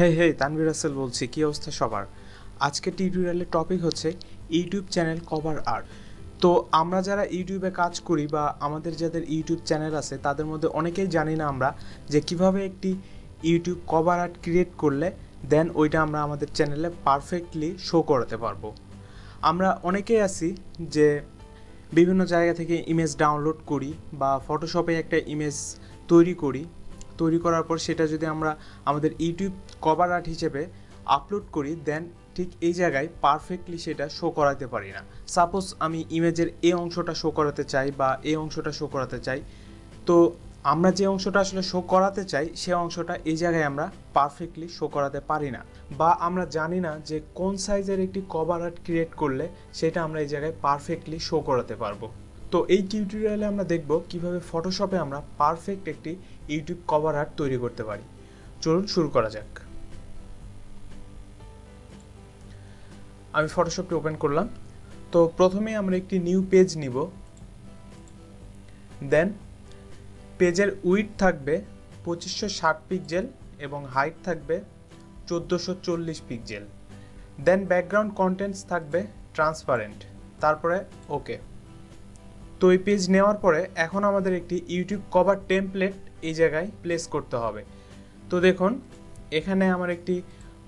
হে হে তানভীর রাসেল বলছি, কী অবস্থা সবার? আজকে টিউটোরিয়ালের টপিক হচ্ছে ইউটিউব চ্যানেল কভার আর্ট। তো আমরা যারা ইউটিউবে কাজ করি বা আমাদের যাদের ইউটিউব চ্যানেল আছে, তাদের মধ্যে অনেকেই জানি না আমরা যে কীভাবে একটি ইউটিউব কভার আর্ট ক্রিয়েট করলে দেন ওইটা আমরা আমাদের চ্যানেলে পারফেক্টলি শো করাতে পারব। আমরা অনেকেই আছি যে বিভিন্ন জায়গা থেকে ইমেজ ডাউনলোড করি বা ফটোশপে একটা ইমেজ তৈরি করি তৈরি করার পর সেটা যদি আমরা আমাদের ইউটিউব কভার আর্ট হিসেবে আপলোড করি দেন ঠিক এই জায়গায় পারফেক্টলি সেটা শো করাতে পারি না। সাপোজ আমি ইমেজের এই অংশটা শো করাতে চাই বা এই অংশটা শো করাতে চাই, তো আমরা যে অংশটা আসলে শো করাতে চাই, সে অংশটা এই জায়গায় আমরা পারফেক্টলি শো করাতে পারি না। বা আমরা জানি না যে কোন সাইজের একটি কভার আর্ট ক্রিয়েট করলে সেটা আমরা এই জায়গায় পারফেক্টলি শো করাতে পারব। তো এই টিউটোরিয়ালে আমরা দেখব কীভাবে ফটোশপে আমরা পারফেক্ট একটি ইউটিউব কভার আর্ট তৈরি করতে পারি। চলুন শুরু করা যাক। আমি ফটোশপটি ওপেন করলাম। তো প্রথমে আমরা একটি নিউ পেজ নিব। দেন পেজের উইথ থাকবে পঁচিশশো ষাট পিক্সেল এবং হাইট থাকবে চোদ্দোশো চল্লিশ পিক্সেল দেন ব্যাকগ্রাউন্ড কন্টেন্টস থাকবে ট্রান্সপারেন্ট তারপরে ওকে তো এই পেজ নেওয়ার পরে এখন আমাদের একটি ইউটিউব কভার টেমপ্লেট এই জায়গায় প্লেস করতে হবে। তো দেখুন, এখানে আমার একটি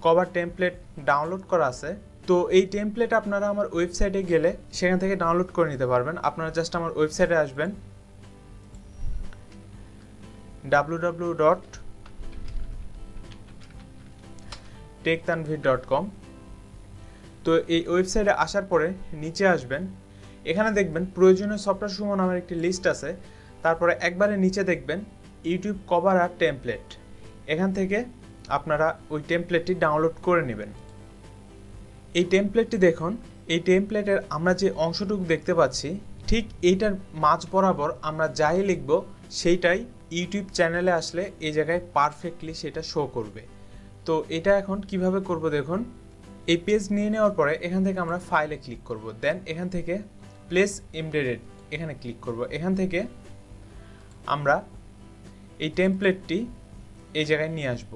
কভার টেমপ্লেট ডাউনলোড করা আছে। তো এই টেমপ্লেট আপনারা আমার ওয়েবসাইটে গেলে সেখান থেকে ডাউনলোড করে নিতে পারবেন। আপনারা জাস্ট আমার ওয়েবসাইটে আসবেন। ডাব্লু ডট টেকতানভির ডট কম তো এই ওয়েবসাইটে আসার পরে নিচে আসবেন। এখানে দেখবেন প্রয়োজনীয় সফটওয়্যার সমূহ নামের একটি লিস্ট আছে। তারপরে একবারে নিচে দেখবেন ইউটিউব কভার আর টেমপ্লেট এখান থেকে আপনারা ওই টেমপ্লেটটি ডাউনলোড করে নেবেন। এই টেমপ্লেটটি দেখুন, এই টেমপ্লেটের আমরা যে অংশটুকু দেখতে পাচ্ছি, ঠিক এইটার মাঝ বরাবর আমরা যাই লিখব, সেইটাই ইউটিউব চ্যানেলে আসলে এই জায়গায় পারফেক্টলি সেটা শো করবে। তো এটা এখন কীভাবে করব দেখুন, এই পেজ নিয়ে নেওয়ার পরে এখান থেকে আমরা ফাইলে ক্লিক করব। দেন এখান থেকে প্লেস এমডেডেড এখানে ক্লিক করব। এখান থেকে আমরা এই টেমপ্লেটটি এই জায়গায় নিয়ে আসব।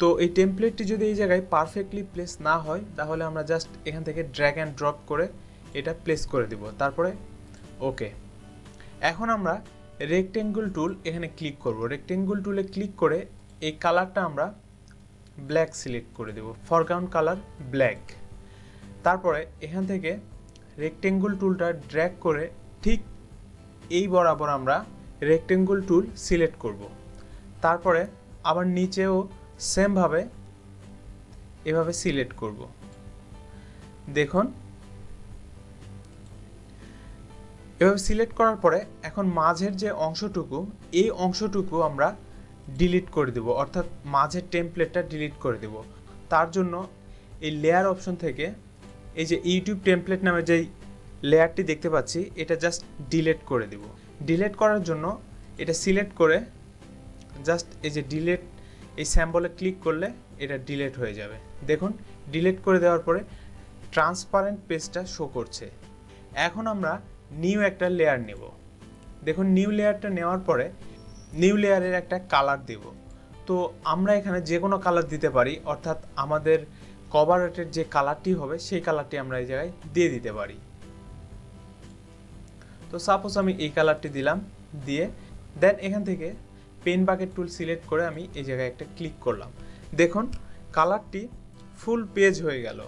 তো এই টেমপ্লেটটি যদি এই জায়গায় পারফেক্টলি প্লেস না হয়, তাহলে আমরা জাস্ট এখান থেকে ড্র্যাগ অ্যান্ড ড্রপ করে এটা প্লেস করে দিব। তারপরে ওকে এখন আমরা রেক্টেঙ্গুল টুল এখানে ক্লিক করব। রেক্টেঙ্গুল টুলে ক্লিক করে এই কালারটা আমরা ব্ল্যাক সিলেক্ট করে দেব। ফরগ্রাউন্ড কালার ব্ল্যাক তারপরে এখান থেকে রেক্টেঙ্গুল টুলটা ড্র্যাগ করে ঠিক এই বরাবর আমরা রেক্টেঙ্গুল টুল সিলেক্ট করব। তারপরে আবার নিচেও সেমভাবে এভাবে সিলেক্ট করব। দেখুন, এভাবে সিলেক্ট করার পরে এখন মাঝের যে অংশটুকু, এই অংশটুকু আমরা ডিলিট করে দেব, অর্থাৎ মাঝের টেমপ্লেটটা ডিলিট করে দেব। তার জন্য এই লেয়ার অপশন থেকে এই যে ইউটিউব টেমপ্লেট নামে যেই লেয়ারটি দেখতে পাচ্ছি, এটা জাস্ট ডিলেট করে দেব। ডিলেট করার জন্য এটা সিলেক্ট করে জাস্ট এই যে ডিলেট এই স্যাম্বলে ক্লিক করলে এটা ডিলেট হয়ে যাবে। দেখুন ডিলেট করে দেওয়ার পরে ট্রান্সপারেন্ট পেজটা শো করছে। এখন আমরা নিউ একটা লেয়ার নেব। দেখুন নিউ লেয়ারটা নেওয়ার পরে নিউ লেয়ারের একটা কালার দেব। তো আমরা এখানে যে কোনো কালার দিতে পারি, অর্থাৎ আমাদের কভার আর্টের যে কালারটি হবে, সেই কালারটি আমরা এই জায়গায় দিয়ে দিতে পারি। তো সাপোজ আমি এই কালারটি দিলাম, দিয়ে দেন এখান থেকে পেন বাকেট টুল সিলেক্ট করে আমি এই জায়গায় একটা ক্লিক করলাম। দেখুন কালারটি ফুল পেজ হয়ে গেল।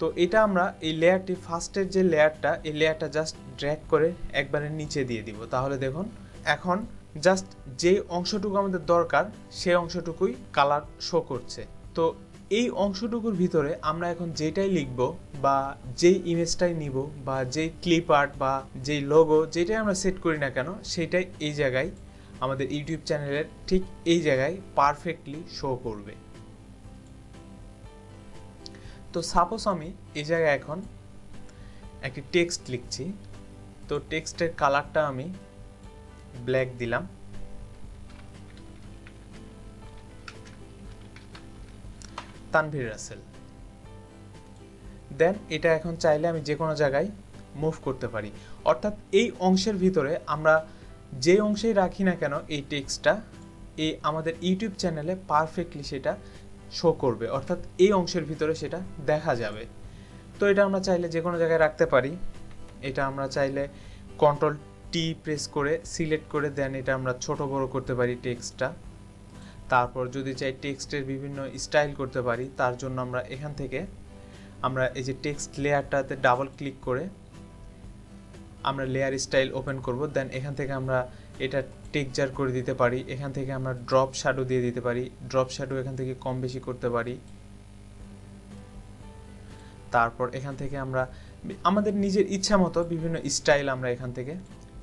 তো এটা আমরা এই লেয়ারটি ফার্স্টের যে লেয়ারটা এই লেয়ারটা জাস্ট ড্র্যাগ করে একবারে নিচে দিয়ে দিব। তাহলে দেখুন, এখন জাস্ট যেই অংশটুকু আমাদের দরকার, সেই অংশটুকুই কালার শো করছে। তো এই অংশটুকুর ভিতরে আমরা এখন যেটাই লিখব বা যেই ইমেজটাই নিব বা যেই ক্লিপ আর্ট বা যেই লোগো যেটাই আমরা সেট করি না কেন, সেটাই এই জায়গায় আমাদের ইউটিউব চ্যানেলের ঠিক এই জায়গায় পারফেক্টলি শো করবে। তো সাপোজ আমি এই জায়গায় এখন একটি টেক্সট লিখছি। তো টেক্সটের কালারটা আমি ব্ল্যাক দিলাম। তানভীর রাসেল। দেন এটা এখন চাইলে আমি যে কোনো জায়গায় মুভ করতে পারি। অর্থাৎ এই অংশের ভিতরে আমরা যে অংশেই রাখি না কেন এই টেক্সটটা এই আমাদের ইউটিউব চ্যানেলে পারফেক্টলি সেটা শো করবে। অর্থাৎ এই অংশের ভিতরে সেটা দেখা যাবে। তো এটা আমরা চাইলে যে কোনো জায়গায় রাখতে পারি। এটা আমরা চাইলে কন্ট্রোল টি প্রেস করে সিলেক্ট করে দেন এটা আমরা ছোট বড় করতে পারি টেক্সটটা। তারপর যদি চাই টেক্সটের বিভিন্ন স্টাইল করতে পারি, তার জন্য আমরা এখান থেকে আমরা এই যে টেক্সট লেয়ারটাতে ডাবল ক্লিক করে আমরা লেয়ার স্টাইল ওপেন করব। দেন এখান থেকে আমরা এটা টেকচার করে দিতে পারি। এখান থেকে আমরা ড্রপ শ্যাডো দিয়ে দিতে পারি। ড্রপ শ্যাডো এখান থেকে কম বেশি করতে পারি। তারপর এখান থেকে আমরা আমাদের নিজের ইচ্ছা মতো বিভিন্ন স্টাইল আমরা এখান থেকে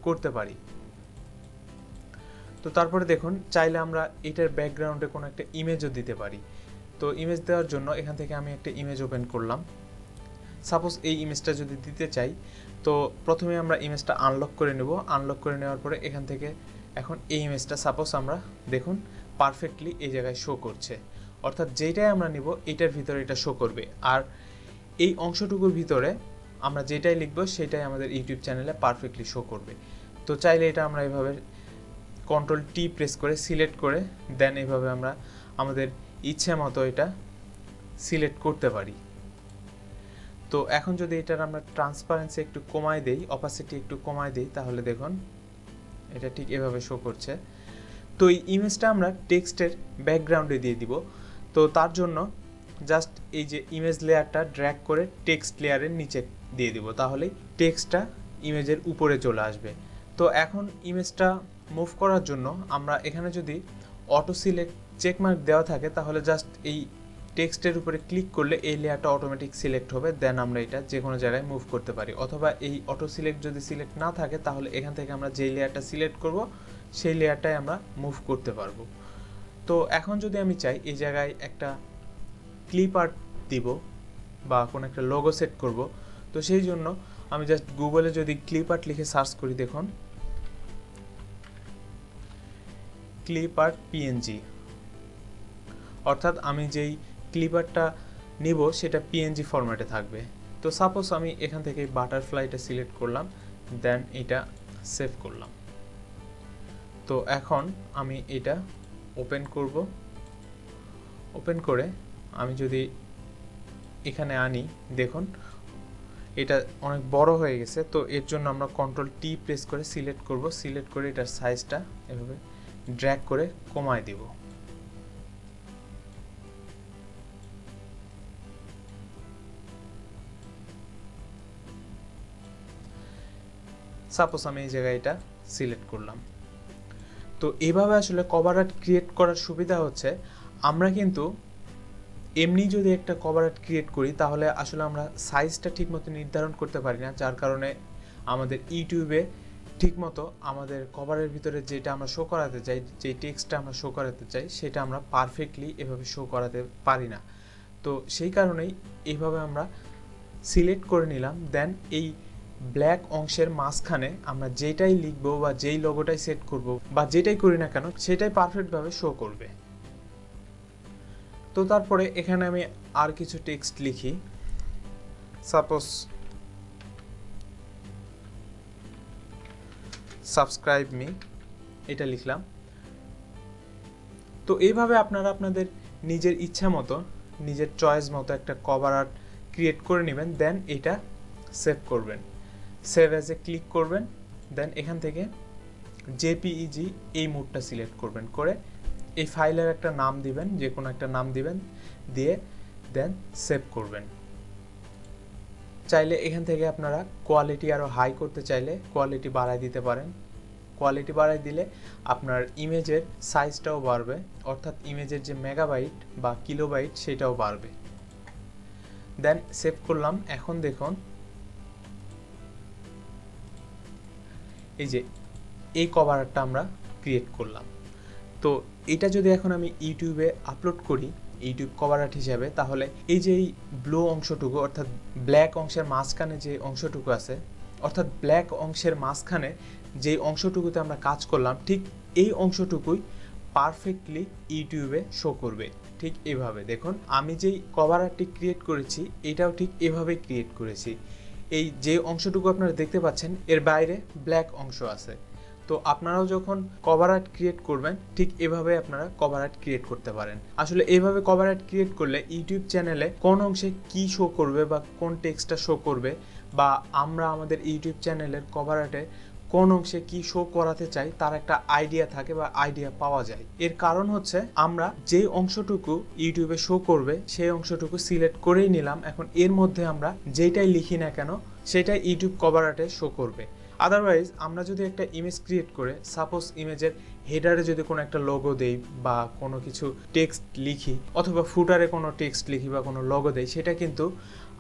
করতে পারি। তো তারপরে দেখুন, চাইলে আমরা এটার ব্যাকগ্রাউন্ডে কোনো একটা ইমেজও দিতে পারি। তো ইমেজ দেওয়ার জন্য এখান থেকে আমি একটা ইমেজ ওপেন করলাম। সাপোজ এই ইমেজটা যদি দিতে চাই, তো প্রথমে আমরা ইমেজটা আনলক করে নেব। আনলক করে নেওয়ার পরে এখান থেকে এখন এই ইমেজটা সাপোজ আমরা দেখুন পারফেক্টলি এই জায়গায় শো করছে। অর্থাৎ যেটাই আমরা নিব, এটার ভিতরে এটা শো করবে। আর এই অংশটুকুর ভিতরে আমরা যেটাই লিখব, সেটাই আমাদের ইউটিউব চ্যানেলে পারফেক্টলি শো করবে। তো চাইলে এটা আমরা এভাবে কন্ট্রোল টি প্রেস করে সিলেক্ট করে দেন এভাবে আমরা আমাদের ইচ্ছে মতো এটা সিলেক্ট করতে পারি। তো এখন যদি এটার আমরা ট্রান্সপারেন্সি একটু কমায় দেই অপাসিটি একটু কমায় দেই, তাহলে দেখুন এটা ঠিক এভাবে শো করছে। তো এই ইমেজটা আমরা টেক্সটের ব্যাকগ্রাউন্ডে দিয়ে দিব। তো তার জন্য জাস্ট এই যে ইমেজ লেয়ারটা ড্র্যাগ করে টেক্সট লেয়ারের নিচে দিয়ে দিব, তাহলেই টেক্সটটা ইমেজের উপরে চলে আসবে। তো এখন ইমেজটা মুভ করার জন্য আমরা এখানে যদি অটো সিলেক্ট চেকমার্ক দেওয়া থাকে, তাহলে জাস্ট এই টেক্সটের উপরে ক্লিক করলে এই লেয়ারটা অটোমেটিক সিলেক্ট হবে দেন আমরা এটা যে কোনো জায়গায় মুভ করতে পারি। অথবা এই অটো সিলেক্ট যদি সিলেক্ট না থাকে, তাহলে এখান থেকে আমরা যেই লেয়ারটা সিলেক্ট করব, সেই লেয়ারটাই আমরা মুভ করতে পারব। তো এখন যদি আমি চাই, এই জায়গায় একটা ক্লিপ আর্ট দিব বা কোনো একটা লোগো সেট করব, তো সেই জন্য আমি জাস্ট গুগলে যদি ক্লিপ আর্ট লিখে সার্চ করি, দেখুন। ক্লিপ আর্ট পিএনজি অর্থাৎ আমি যেই ক্লিপারটা নিব, সেটা পিএনজি ফরম্যাটে থাকবে। তো সাপোজ আমি এখান থেকে বাটারফ্লাইটা সিলেক্ট করলাম দেন এটা সেভ করলাম। তো এখন আমি এটা ওপেন করব। ওপেন করে আমি যদি এখানে আনি, দেখুন, এটা অনেক বড় হয়ে গেছে, তো এর জন্য আমরা কন্ট্রোল টি প্রেস করে সিলেক্ট করব। সিলেক্ট করে এটার সাইজটা এভাবে ড্র্যাগ করে কমায় দিব। সাপোজ আমি এই জায়গায় এটা সিলেক্ট করলাম। তো এভাবে আসলে কভার আর্ট ক্রিয়েট করার সুবিধা হচ্ছে, আমরা কিন্তু এমনি যদি একটা কভার আর্ট ক্রিয়েট করি, তাহলে আসলে আমরা সাইজটা ঠিকমতো নির্ধারণ করতে পারি না, যার কারণে আমাদের ইউটিউবে ঠিকমতো আমাদের কভারের ভিতরে যেটা আমরা শো করাতে চাই, যে টেক্সটটা আমরা শো করাতে চাই, সেটা আমরা পারফেক্টলি এভাবে শো করাতে পারি না। তো সেই কারণেই এইভাবে আমরা সিলেক্ট করে নিলাম দেন এই ব্ল্যাক অংশের মাঝখানে আমরা যেটাই লিখব বা যেই লোগোটাই সেট করব বা যেটাই করি না কেন, সেটাই পারফেক্টভাবে শো করবে। তো তারপরে এখানে আমি আর কিছু টেক্সট লিখি। সাপোজ সাবস্ক্রাইব মি, এটা লিখলাম। তো এইভাবে আপনারা আপনাদের নিজের ইচ্ছা মতো, নিজের চয়েস মতো একটা কভার আর্ট ক্রিয়েট করে নেবেন দেন এটা সেভ করবেন। সেভ অ্যাজ এ ক্লিক করবেন দেন এখান থেকে জেপিইজি এই মুডটা সিলেক্ট করবেন করে এই ফাইলের একটা নাম দিবেন যে কোনো একটা নাম দিবেন, দিয়ে দেন সেভ করবেন। চাইলে এখান থেকে আপনারা কোয়ালিটি আরও হাই করতে চাইলে কোয়ালিটি বাড়াই দিতে পারেন। কোয়ালিটি বাড়াই দিলে আপনার ইমেজের সাইজটাও বাড়বে, অর্থাৎ ইমেজের যে মেগাবাইট বা কিলোবাইট সেটাও বাড়বে। দেন সেভ করলাম। এখন দেখুন, এই যে এই কভারটা আমরা ক্রিয়েট করলাম। তো এটা যদি এখন আমি ইউটিউবে আপলোড করি ইউটিউব কভার আর্ট হিসাবে, তাহলে এই যে এই ব্লু অংশটুকু, অর্থাৎ ব্ল্যাক অংশের মাঝখানে যে অংশটুকু আছে, অর্থাৎ ব্ল্যাক অংশের মাঝখানে যে অংশটুকুতে আমরা কাজ করলাম, ঠিক এই অংশটুকুই পারফেক্টলি ইউটিউবে শো করবে। ঠিক এভাবে, দেখুন, আমি যেই কভার আর্টটি ক্রিয়েট করেছি, এটাও ঠিক এভাবে ক্রিয়েট করেছি। এই যে অংশটুকু আপনারা দেখতে পাচ্ছেন, এর বাইরে ব্ল্যাক অংশ আছে। তো আপনারাও যখন কভার আর্ট ক্রিয়েট করবেন, ঠিক এভাবে আপনারা কভার আর্ট ক্রিয়েট করতে পারেন। আসলে এইভাবে কভার আর্ট ক্রিয়েট করলে ইউটিউব চ্যানেলে কোন অংশে কি শো করবে বা কোন টেক্সটটা শো করবে বা আমরা আমাদের ইউটিউব চ্যানেলের কভার আর্টে কোন অংশে কি শো করাতে চাই, তার একটা আইডিয়া থাকে বা আইডিয়া পাওয়া যায়। এর কারণ হচ্ছে আমরা যে অংশটুকু ইউটিউবে শো করবে, সেই অংশটুকু সিলেক্ট করেই নিলাম। এখন এর মধ্যে আমরা যেটাই লিখি না কেন, সেটাই ইউটিউব কভার আর্টে শো করবে। আদারওয়াইজ আমরা যদি একটা ইমেজ ক্রিয়েট করে সাপোজ ইমেজের হেডারে যদি কোনো একটা লোগো দেই বা কোনো কিছু টেক্সট লিখি, অথবা ফুটারে কোনো টেক্সট লিখি বা কোনো লোগো দেই, সেটা কিন্তু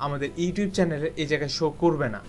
আমাদের ইউটিউব চ্যানেলে এই জায়গায় শো করবে না।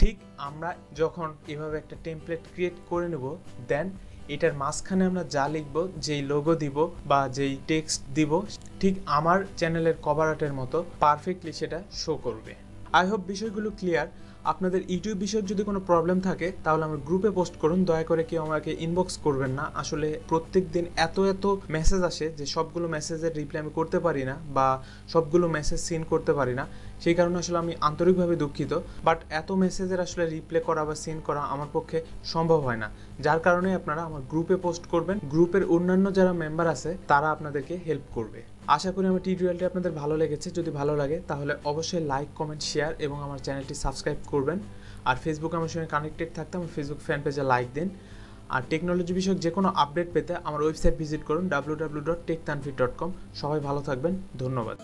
ঠিক আমরা যখন এভাবে একটা টেমপ্লেট ক্রিয়েট করে নেব দেন এটার মাঝখানে আমরা যা লিখব, যেই লোগো দিব বা যেই টেক্সট দিব, ঠিক আমার চ্যানেলের কভার আর্টের মতো পারফেক্টলি সেটা শো করবে। আই হোপ বিষয়গুলো ক্লিয়ার আপনাদের ইউটিউব বিষয়ের যদি কোনো প্রবলেম থাকে, তাহলে আমার গ্রুপে পোস্ট করুন। দয়া করে কেউ আমাকে ইনবক্স করবেন না। আসলে প্রত্যেক দিন এত এত মেসেজ আসে যে সবগুলো মেসেজের রিপ্লাই আমি করতে পারি না বা সবগুলো মেসেজ সিন করতে পারি না। সেই কারণে আসলে আমি আন্তরিকভাবে দুঃখিত। বাট এত মেসেজের আসলে রিপ্লে করা বা সিন করা আমার পক্ষে সম্ভব হয় না। যার কারণে আপনারা আমার গ্রুপে পোস্ট করবেন। গ্রুপের অন্যান্য যারা মেম্বার আছে, তারা আপনাদেরকে হেল্প করবে। আশা করি আমার টিউটোরিয়ালটি আপনাদের ভালো লেগেছে। যদি ভালো লাগে, তাহলে অবশ্যই লাইক, কমেন্ট, শেয়ার এবং আমার চ্যানেলটি সাবস্ক্রাইব করবেন। আর ফেসবুকে আমার সঙ্গে কানেক্টেড থাকতে আমার ফেসবুক ফ্যান পেজে লাইক দিন। আর টেকনোলজি বিষয়ক যে কোনো আপডেট পেতে আমার ওয়েবসাইট ভিজিট করুন W W dot tech dot com সবাই ভালো থাকবেন। ধন্যবাদ।